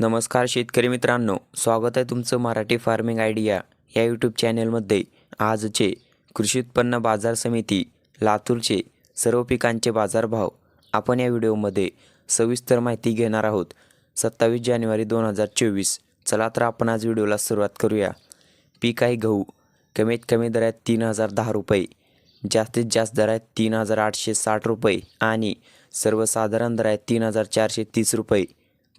नमस्कार शेतकरी मित्रांनो स्वागत आहे तुमचं मराठी फार्मिंग आयडिया या यूट्यूब चॅनेलमध्ये आजचे कृषी उत्पन्न बाजार समिती लातूरचे सर्व पिकांचे बाजारभाव आपण या व्हिडिओमध्ये सविस्तर माहिती घेणार आहोत. सत्तावीस जानेवारी दोन हजार चोवीस. चला तर आपण आज व्हिडिओला सुरुवात करूया. पीक आहे गहू. कमीत कमी दर आहेत तीन हजार दहा रुपये. जास्तीत जास्त दर आहेत तीन हजार आठशे साठ रुपये आणि सर्वसाधारण दर आहेत तीन हजार चारशे तीस रुपये.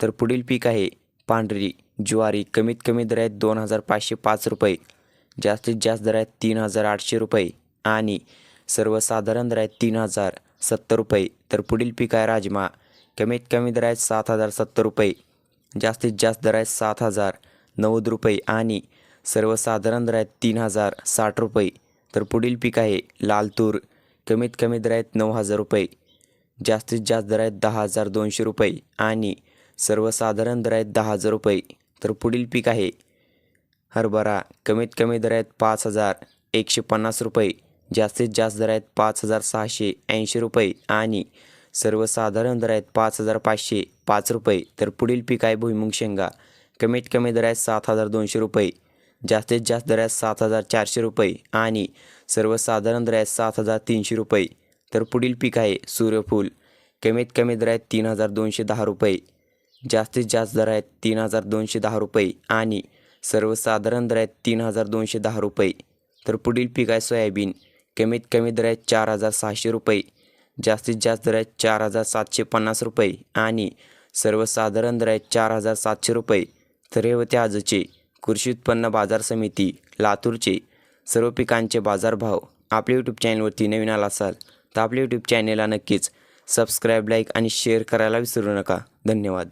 तर पुढील पीक आहे पांढरी. ज्वारी कमीत कमी दर आहेत दोन हजार पाचशे पाच रुपये जास्तीत जास्त दर आहेत तीन हजार आठशे रुपये आणि सर्वसाधारण दर आहेत तीन हजार सत्तर रुपये. तर पुढील पीक आहे राजमा कमीत कमी दर आहेत सात हजार सत्तर रुपये जास्तीत जास्त दर आहेत सात हजार नव्वद रुपये आणि सर्वसाधारण दर आहेत तीन हजार साठ रुपये. तर पुढील पीक आहे लाल तूर कमीत कमी दर आहेत नऊ हजार रुपये जास्तीत जास्त दर आहेत दहा हजार दोनशे रुपये आणि सर्वसाधारण दर आहेत दहा हजार रुपये. तर पुढील पीक आहे. हरभरा कमीत कमी दर आहेत पाच हजार एकशे पन्नास रुपये जास्तीत जास्त दर आहेत पाच हजार सहाशे ऐंशी रुपये आणि सर्वसाधारण दर आहेत पाच हजार पाचशे पाच रुपये. तर पुढील पीक आहे भुईमुंग शेंगा. कमीत कमी दर आहेत सात हजार दोनशे रुपये जास्तीत जास्त दर आहेत सात हजार चारशे रुपये आणि सर्वसाधारण दर आहेत सात हजार तीनशे रुपये. तर पुढील पीक आहे सूर्यफूल. कमीत कमी दर आहेत तीन हजार दोनशे दहा रुपये जास्तीत जास्त दर आहेत तीन हजार दोनशे दहा रुपये आणि सर्वसाधारण दर आहेत तीन हजार दोनशे दहा रुपये. तर पुढील पीक आहे सोयाबीन. कमीत कमी दर आहेत चार हजार सहाशे रुपये. जास्तीत जास्त दर आहेत चार हजार सातशे पन्नास रुपये आणि सर्वसाधारण दर आहेत चार हजार सातशे रुपये. तर हे होते आजचे कृषी उत्पन्न बाजार समिती लातूरचे सर्व पिकांचे बाजारभाव. आपल्या यूट्यूब चॅनलवरती नवीन आला असाल तर आपल्या यूट्यूब चॅनलला नक्कीच सबस्क्राईब लाईक आणि शेअर करायला विसरू नका. धन्यवाद.